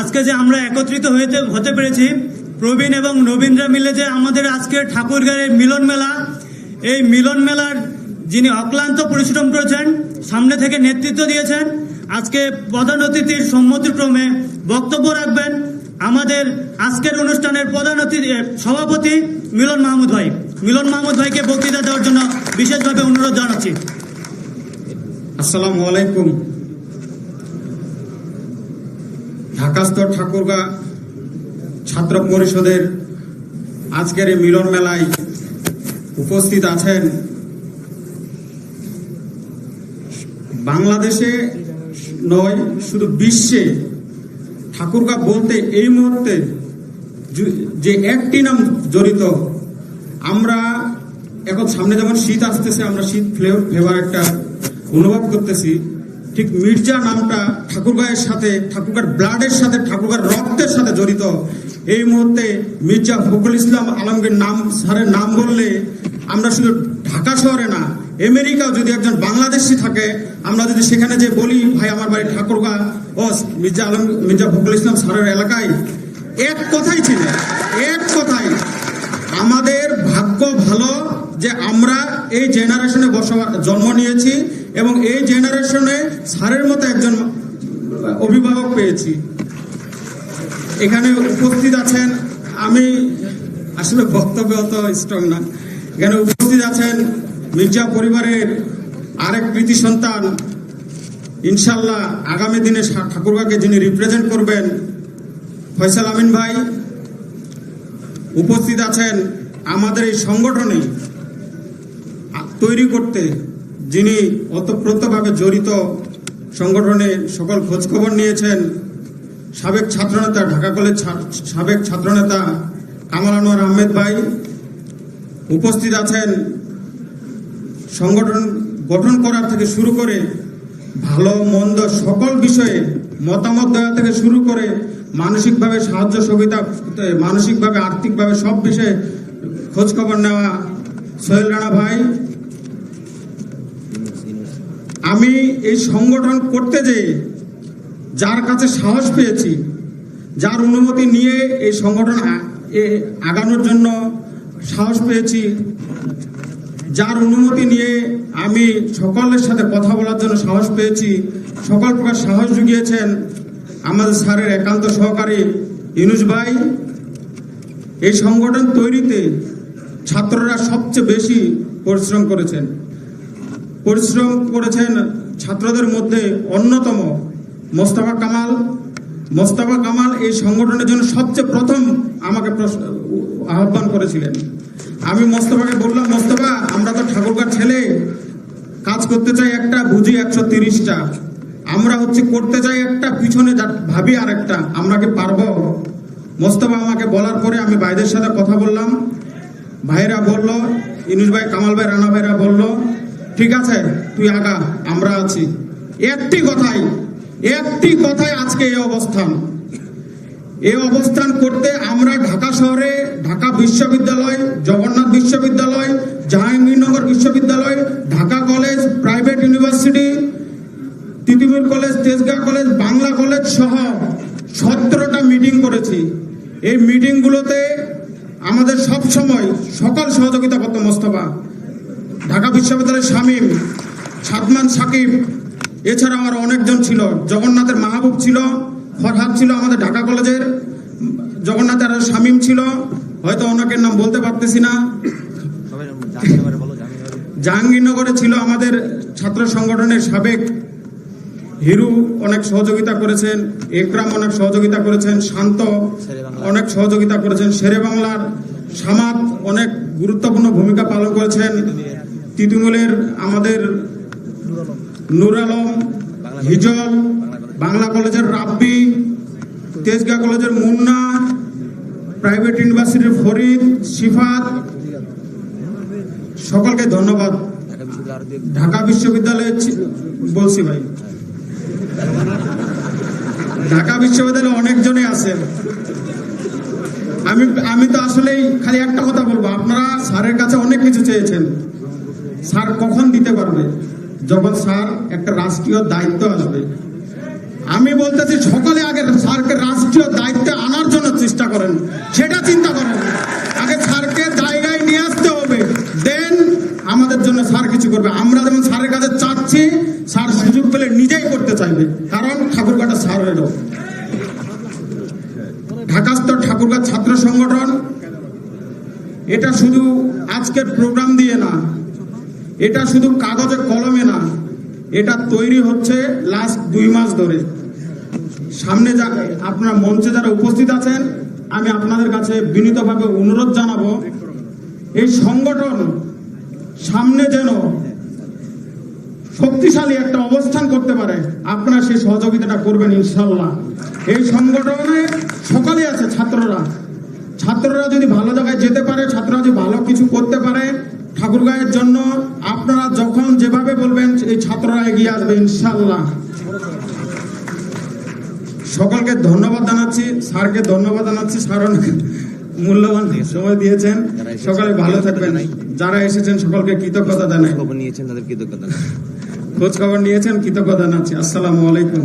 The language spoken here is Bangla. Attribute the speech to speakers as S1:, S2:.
S1: আজকে যে আমরা একত্রিত হইতে হতে পেরেছি, প্রবীণ এবং নবীনরা মিলে যে আমাদের আজকের ঠাকুরগাঁয়ের মিলন মেলা, এই মিলন মেলার যিনি অক্লান্ত পরিশ্রম করেছেন, সামনে থেকে নেতৃত্ব দিয়েছেন, আজকে প্রধান অতিথির সম্মতিক্রমে বক্তব্য রাখবেন আমাদের আজকের অনুষ্ঠানের প্রধান অতিথি সভাপতি মিলন মাহমুদ ভাই। মিলন মাহমুদ ভাইকে বক্তৃতা দেওয়ার জন্য বিশেষভাবে অনুরোধ জানাচ্ছি।
S2: আসসালামু আলাইকুম। ঢাকাস্থ ঠাকুরগা ছাত্র পরিষদের আজকের এই মিলন মেলায় উপস্থিত আছেন বাংলাদেশে নয়, শুধু বিশ্বে। ঠাকুরগা বলতে এই মুহূর্তে যে একটি নাম জড়িত, আমরা এখন সামনে যেমন শীত আসতেছে, আমরা শীত ফ্লেভার একটা অনুভব করতেছি, ঠিক মির্জা নামটা ঠাকুরগাঁয়ের সাথে, ঠাকুরগার ব্লাডের সাথে, ঠাকুরগার রক্তের সাথে জড়িত। এই মুহূর্তে মির্জা ফখরুল ইসলাম আলমগীর নাম, স্যারের নাম বললে আমরা শুধু ঢাকা শহরে না, আমেরিকাও যদি একজন বাংলাদেশি থাকে, আমরা যদি সেখানে যে বলি, ভাই, আমার বাড়ি ঠাকুরগা। ও, মির্জা আলম, মির্জা ফখরুল ইসলাম স্যারের এলাকায় এক কথাই ছিল, এক কথাই। আমাদের ভাগ্য ভালো যে আমরা এই জেনারেশনে বসবাস জন্ম নিয়েছি এবং এই জেনারেশনে স্যারের মতো একজন অভিভাবক পেয়েছি। এখানে উপস্থিত আছেন, আমি আসলে বক্তব্য অত স্ট্রং না। এখানে উপস্থিত আছেন মির্জা পরিবারের আরেক কৃতি সন্তান, ইনশাল্লাহ আগামী দিনে ঠাকুরগাকে যিনি রিপ্রেজেন্ট করবেন, ফয়সাল আমিন ভাই। উপস্থিত আছেন আমাদের এই সংগঠনে তৈরি করতে যিনি ওতপ্রোতভাবে জড়িত সংগঠনে সকল খোঁজখবর নিয়েছেন সাবেক ছাত্রনেতা, ঢাকা কলেজ সাবেক ছাত্রনেতা কামাল আনোয়ার আহমেদ ভাই। উপস্থিত আছেন সংগঠন গঠন করার থেকে শুরু করে ভালো, মন্দ সকল বিষয়ে মতামত দেওয়া থেকে শুরু করে মানসিকভাবে সাহায্য সহযোগিতা, মানসিকভাবে, আর্থিকভাবে সব বিষয়ে খোঁজখবর নেওয়া সোহেল রানা ভাই আমি এই সংগঠন করতে যে যার কাছে সাহস পেয়েছি, যার অনুমতি নিয়ে এই সংগঠন আগানোর জন্য সাহস পেয়েছি, যার অনুমতি নিয়ে আমি সকলের সাথে কথা বলার জন্য সাহস পেয়েছি, সকল প্রকার সাহস জুগিয়েছেন আমাদের স্যারের একান্ত সহকারী ইনুস ভাই। এই সংগঠন তৈরিতে ছাত্ররা সবচেয়ে বেশি পরিশ্রম করেছেন। পরিশ্রম করেছেন ছাত্রদের মধ্যে অন্যতম মোস্তফা কামাল। মোস্তফা কামাল এই সংগঠনের জন্য সবচেয়ে প্রথম আমাকে আহ্বান করেছিলেন। আমি মোস্তফাকে বললাম, মোস্তফা, আমরা তো ঠাকুরকার ছেলে। কাজ করতে চাই একটা, বুঝি একশো তিরিশটা। আমরা হচ্ছে করতে চাই একটা, পিছনে ভাবি আর একটা আমরা কি পারব? মোস্তফা আমাকে বলার পরে আমি ভাইদের সাথে কথা বললাম। ভাইরা বলল, ইনুস ভাই, কামাল ভাই, রানা ভাইরা বলল ঠিক আছে, তুই আগা, আমরা আছি। একটি কথাই একটি কথাই আজকে এই অবস্থান। এই অবস্থান করতে আমরা ঢাকা শহরে, ঢাকা বিশ্ববিদ্যালয়, জগন্নাথ বিশ্ববিদ্যালয়, জাহাঙ্গীরনগর বিশ্ববিদ্যালয়, Dhaka college, private university, Titumir college, Tejgaon college, Bangla college সহ সতেরোটা মিটিং করেছি। এই মিটিংগুলোতে আমাদের সব সময় সকল সহযোগিতা করতো মোস্তফা ঢাকা বিশ্ববিদ্যালয়ের শামীম, সাদমান সাকিব এছাড়া আমার অনেকজন ছিল। জগন্নাথের মাহবুব ছিল, ফরহাদ ছিল আমাদের ঢাকা কলেজের। জগন্নাথের আরও শামীম ছিল, হয়তো অনেকের নাম বলতে পারতেছি না। জাহাঙ্গীরনগরে ছিল আমাদের ছাত্র সংগঠনের সাবেক হিরু, অনেক সহযোগিতা করেছেন, একরাম অনেক সহযোগিতা করেছেন, শান্ত অনেক সহযোগিতা করেছেন, শেরে বাংলার সামাদ অনেক গুরুত্বপূর্ণ ভূমিকা পালন করেছেন। তিতুমুলের আমাদের নূর আলম, হিজল, বাংলা কলেজের রাব্বি তেজগা কলেজের মুন্না, প্রাইভেট ইউনিভার্সিটির ফরিদ সিফাত সকলকে ধন্যবাদ।
S3: ঢাকা বিশ্ববিদ্যালয় আরও দুই-
S2: বিশ্ববিদ্যালয়ে বলছি ভাই। ঢাকা বিশ্ববিদ্যালয়ে অনেকজনই আছেন। আমি আমি তো আসলেই খালি একটা কথা বলব। আপনারা স্যারের কাছে অনেক কিছু চেয়েছেন। স্যার কখন দিতে পারবে? যখন স্যার, একটা রাষ্ট্রীয় দায়িত্ব আসবে। আমি বলতেছি, সকলে আগে স্যারকে রাষ্ট্রীয় দায়িত্ব আনার জন্য চেষ্টা করেন। সেটা চিন্তা করেন। আগে স্যারকে জায়গায় নিয়ে আসতে হবে। দেন আমাদের জন্য স্যার কিছু করবে। আমরা যেমন স্যারের কাছে চাচ্ছি, স্যার সুযোগ পেলে নিজেই করতে চাইবে। কারণ ঠাকুরগাটা স্যার এলো ঢাকাস্থ ঠাকুরগাঁ ছাত্র সংগঠন, এটা শুধু আজকের প্রোগ্রাম দিয়ে না এটা শুধু কাগজে কলমে না, এটা তৈরি হচ্ছে লাস্ট দুই মাস ধরে। সামনে যা, আপনার মঞ্চে যারা উপস্থিত আছেন, আমি আপনাদের কাছে বিনীতভাবে অনুরোধ জানাব, এই সংগঠন সামনে যেন শক্তিশালী একটা অবস্থান করতে পারে, আপনারা সেই সহযোগিতাটা করবেন ইনশাল্লাহ এই সংগঠনে সকালে আছে, ছাত্ররা। ছাত্ররা যদি ভালো জায়গায় যেতে পারে, ছাত্ররা যদি ভালো কিছু করতে পারে ঠাকুরগাঁয়ের জন্য আপনারা যখন যেভাবে বলবেন এই ছাত্ররা এগিয়ে আসবে ইনশাল্লাহ সকলকে ধন্যবাদ জানাচ্ছি স্যারকে ধন্যবাদ জানাচ্ছি স্যার অনেক মূল্যবান সময় দিয়েছেন। সকালে ভালো থাকবেন। যারা এসেছেন সকলকে কৃতজ্ঞতা জানাই।
S3: খবর নিয়েছেন তাদের কৃতজ্ঞতা
S2: খোঁজ খবর নিয়েছেন কৃতজ্ঞতা জানাচ্ছি। আসসালামু আলাইকুম।